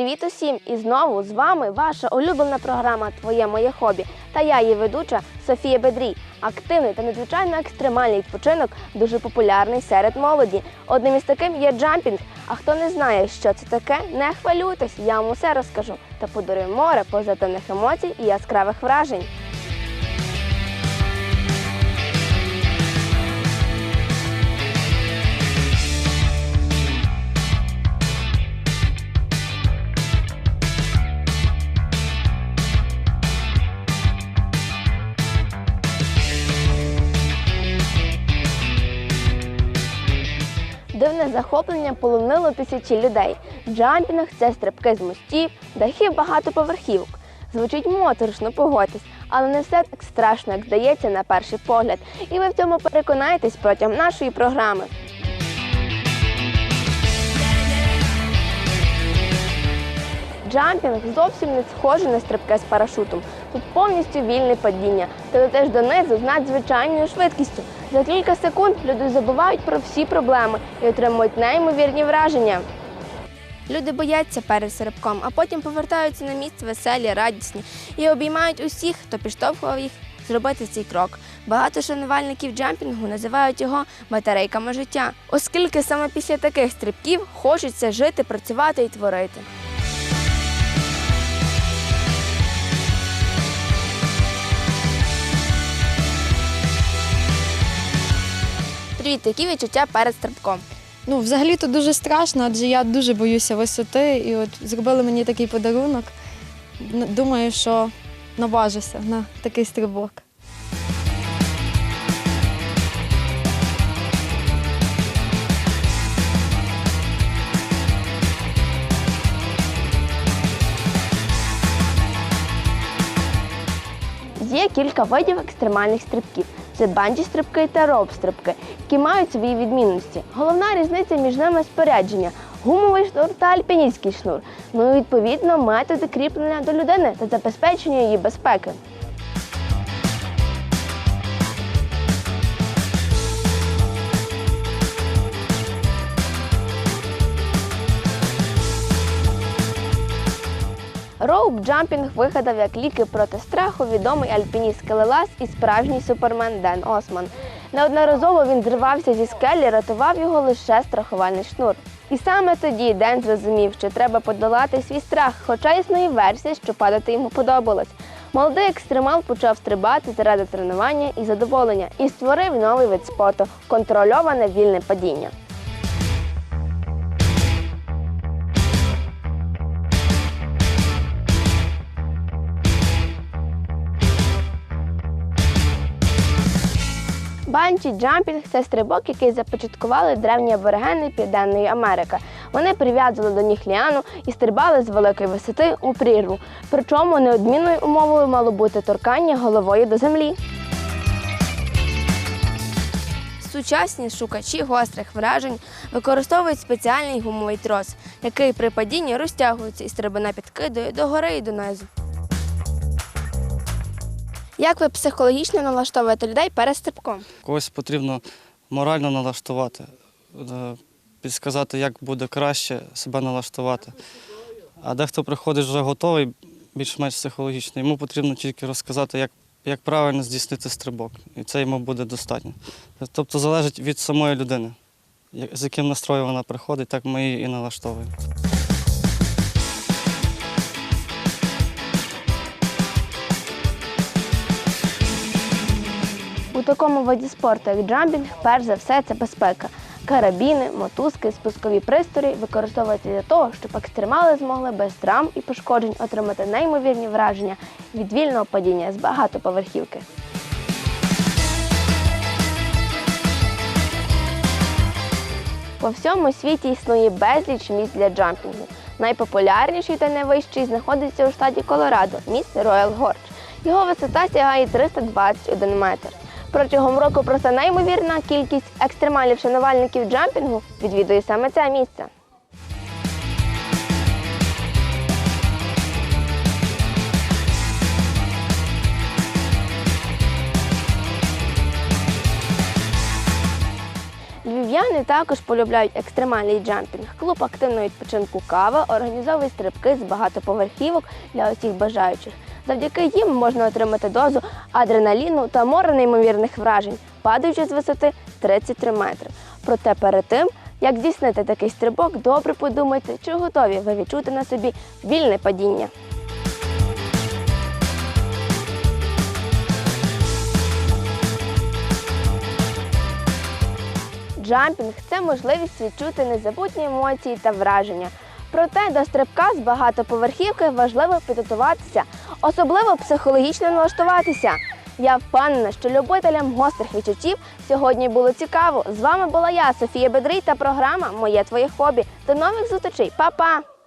Привіт усім! І знову з вами ваша улюблена програма Твоє моє хобі та я, її ведуча Софія Бедрій. Активний та надзвичайно екстремальний відпочинок дуже популярний серед молоді. Одним із таким є джампінг. А хто не знає, що це таке, не хвилюйтесь, я вам усе розкажу та подарую море позитивних емоцій і яскравих вражень. Захоплення полонило тисячі людей. Джампінг це стрибки з мостів, дахів багатоповерхівок. Звучить моторошно, погодьтесь, але не все так страшно, як здається на перший погляд. І ви в цьому переконаєтесь протягом нашої програми. Джампінг зовсім не схожий на стрибки з парашутом. Тут повністю вільне падіння. Ти летиш донизу з надзвичайною швидкістю. За кілька секунд люди забувають про всі проблеми і отримують неймовірні враження. Люди бояться перед стрибком, а потім повертаються на місце веселі, радісні і обіймають усіх, хто підштовхував їх зробити цей крок. Багато шанувальників джампінгу називають його батарейками життя, оскільки саме після таких стрибків хочеться жити, працювати і творити. Привіт, які відчуття перед стрибком? Ну, взагалі то дуже страшно, адже я дуже боюся висоти. І от зробили мені такий подарунок. Думаю, що наважуся на такий стрибок. Є кілька видів екстремальних стрибків. Це банджі стрибки та роуп стрибки, які мають свої відмінності. Головна різниця між ними спорядження, гумовий шнур та альпіністський шнур. Ну і відповідно методи кріплення до людини та забезпечення її безпеки. Роуп джампінг вигадав як ліки проти страху відомий альпініст скелелаз і справжній супермен Ден Осман. Неодноразово він зривався зі скелі, рятував його лише страхувальний шнур. І саме тоді Ден зрозумів, що треба подолати свій страх, хоча існує версія, що падати йому подобалось. Молодий екстремал почав стрибати заради тренування і задоволення і створив новий вид спорту контрольоване вільне падіння. Банчі джампінг це стрибок, який започаткували древні аборигени Південної Америки. Вони прив'язували до ніг ліану і стрибали з великої висоти у прірву. Причому неодмінною умовою мало бути торкання головою до землі. Сучасні шукачі гострих вражень використовують спеціальний гумовий трос, який при падінні розтягується і стрибина підкидує догори і донизу. Як ви психологічно налаштовуєте людей перед стрибком? Когось потрібно морально налаштувати, е, підсказати, як буде краще себе налаштувати. А дехто приходить вже готовий, більш-менш психологічно. Йому потрібно тільки розказати, як, як правильно здійснити стрибок. І це йому буде достатньо. Тобто залежить від самої людини, з яким настроєм вона приходить, так ми її і налаштовуємо. У такому виді спорту, як джампінг, перш за все це безпека. Карабіни, мотузки, спускові пристрої використовуються для того, щоб екстремали змогли без травм і пошкоджень отримати неймовірні враження від вільного падіння з багатоповерхівки. По всьому світі існує безліч місць для джампінгу. Найпопулярніший та найвищий знаходиться у штаті Колорадо, місце Роял Горч. Його висота сягає 321 метр. Протягом року просто неймовірна кількість екстремалів шанувальників джампінгу відвідує саме це місце. Львів'яни також полюбляють екстремальний джампінг. Клуб активного відпочинку кава організовує стрибки з багатоповерхівок для усіх бажаючих. Завдяки їм можна отримати дозу адреналіну та море неймовірних вражень, падаючи з висоти 33 метри. Проте перед тим, як здійснити такий стрибок, добре подумайте, чи готові ви відчути на собі вільне падіння. Джампінг це можливість відчути незабутні емоції та враження. Проте до стрибка з багатоповерхівки важливо підготуватися, особливо психологічно налаштуватися. Я впевнена, що любителям гострих відчуттів сьогодні було цікаво. З вами була я, Софія Бедрій, та програма Моє твоє хобі. До нових зустрічей, Па-па!